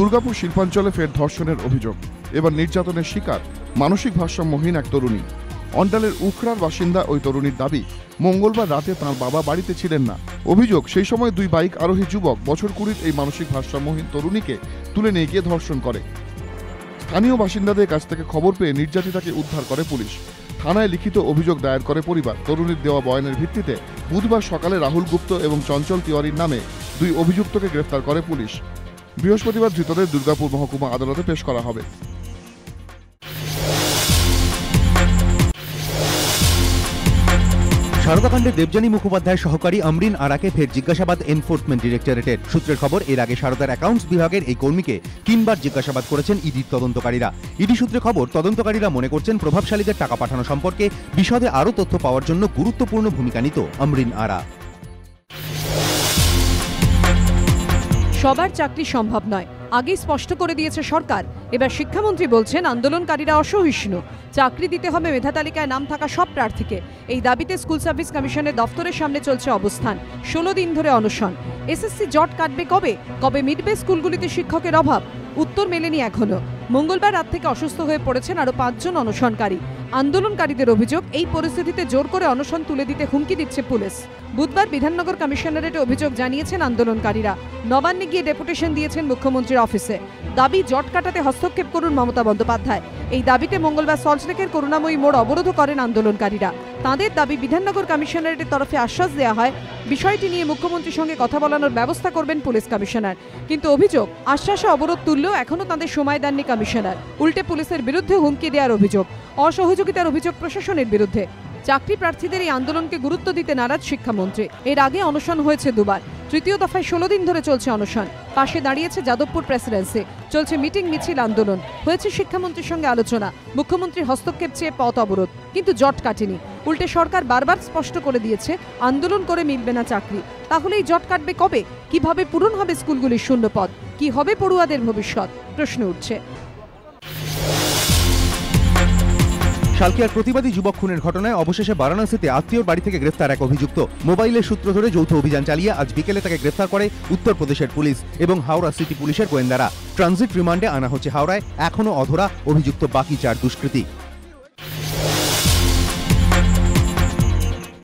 দুর্গাপুর শিল্পাঞ্চলে ফের ধর্ষণের অভিযোগ। এবার নির্যাতনের শিকার, মানসিক ভারসাম্যহীন এক তরুণী। অন্ডালের উখড়ার বাসিন্দা ওই তরুণীর দাবি, মঙ্গলবার রাতে তাঁর বাবা বাড়িতে ছিলেন না। অভিযোগ, সেই সময় দুই বাইক আরোহী যুবক বছর কুড়ির এই মানসিক ভারসাম্যহীন তরুণীকে তুলে নিয়ে গিয়ে ধর্ষণ করে। স্থানীয় বাসিন্দাদের কাছ থেকে খবর পেয়ে নির্যাতিতাকে উদ্ধার করে পুলিশ। থানায় লিখিত অভিযোগ দায়ের করে পরিবার। তরুণীর দেওয়া বয়ানের ভিত্তিতে বুধবার সকালে রাহুল গুপ্ত এবং চঞ্চল তিওয়ারির নামে দুই অভিযুক্তকে গ্রেফতার করে পুলিশ। বৃহস্পতিবার ধৃতদের দুর্গাপুর মহকুমা আদালতে পেশ করা হবে। সারদাকাণ্ডে দেবযানী মুখোপাধ্যায় সহকারী আমরিন আরাকে ফের জিজ্ঞাসাবাদ এনফোর্সমেন্ট ডিরেক্টরেটের সূত্রের খবর, এর আগে সারদার অ্যাকাউন্টস বিভাগের এই কর্মীকে তিনবার জিজ্ঞাসাবাদ করেছেন ইডির তদন্তকারীরা। ইডি সূত্রে খবর, তদন্তকারীরা মনে করছেন প্রভাবশালীদের টাকা পাঠানো সম্পর্কে বিশদে আরও তথ্য পাওয়ার জন্য গুরুত্বপূর্ণ ভূমিকা নিত আমরিন আরা। সবার চাকরি সম্ভব নয়। আগেই স্পষ্ট করে দিয়েছে সরকার। এবার শিক্ষামন্ত্রী বলছেন, আন্দোলনকারীরা অসহিষ্ণু। চাকরি দিতে হবে মেধা তালিকায় নাম থাকা সব প্রার্থীকে। এই দাবিতে স্কুল সার্ভিস কমিশনের দফতরের সামনে চলছে অবস্থান। ষোলো দিন ধরে অনশন। এসএসসি জট কাটবে কবে? কবে মিটবে স্কুলগুলিতে শিক্ষকের অভাব? উত্তর মেলেনি এখনও মঙ্গলবার রাত থেকে অসুস্থ হয়ে পড়েছেন আরও পাঁচজন অনশনকারী। আন্দোলনকারীদের অভিযোগ, এই পরিস্থিতিতে জোর করে অনশন তুলে দিতে হুমকি দিচ্ছে পুলিশ। বুধবার বিধাননগর কমিশনারেটে অভিযোগ জানিয়েছেন আন্দোলনকারীরা। নবান্নে গিয়ে ডেপুটেশন দিয়েছেন মুখ্যমন্ত্রীর অফিসে। দাবি জট কাটাতে হস্তক্ষেপ করুন মমতা বন্দ্যোপাধ্যায়। এই দাবিতে মঙ্গলবার সল্টলেকের করুণাময়ী মোড় অবরোধ করেন আন্দোলনকারীরা। তাঁদের দাবি বিধাননগর কমিশনারেটের তরফে আশ্বাস দেওয়া হয়, বিষয়টি নিয়ে মুখ্যমন্ত্রীর সঙ্গে কথা বলানোর ব্যবস্থা করবেন পুলিশ কমিশনার। কিন্তু অভিযোগ, আশ্বাসে অবরোধ তুললেও এখনও তাদের সময় দেননি কমিশনার। উল্টে পুলিশের বিরুদ্ধে হুমকি দেওয়ার অভিযোগ, অসহযোগিতার অভিযোগ প্রশাসনের বিরুদ্ধে। চাকরি প্রার্থীদের এই আন্দোলনকে গুরুত্ব দিতে নারাজ শিক্ষামন্ত্রী। এর আগে অনশন হয়েছে দুবার। তৃতীয় দফায় ষোলো দিন ধরে চলছে অনশন। পাশে দাঁড়িয়েছে যাদবপুর প্রেসিডেন্সি। চলছে মিটিং মিছিল আন্দোলন। হয়েছে শিক্ষামন্ত্রীর সঙ্গে আলোচনা। মুখ্যমন্ত্রীর হস্তক্ষেপ চেয়ে পথ অবরোধ। কিন্তু জট কাটেনি। উল্টে সরকার বারবার স্পষ্ট করে দিয়েছে, আন্দোলন করে মিলবে না চাকরি। তাহলে এই জট কাটবে কবে? কীভাবে পূরণ হবে স্কুলগুলির শূন্য পদ কি হবে পড়ুয়াদের ভবিষ্যৎ? প্রশ্ন উঠছে। শালকিয়ার প্রতিবাদী যুবক খুনের ঘটনায় অবশেষে বারাণসীতে আত্মীয়র বাড়ি থেকে গ্রেফতার এক অভিযুক্ত। মোবাইলের সূত্র ধরে যৌথ অভিযান চালিয়ে আজ বিকেলে তাকে গ্রেফতার করে উত্তরপ্রদেশের পুলিশ এবং হাওড়া সিটি পুলিশের গোয়েন্দারা। ট্রানজিট রিমান্ডে আনা হচ্ছে হাওড়ায়, এখনও অধরা অভিযুক্ত বাকি চার দুষ্কৃতী।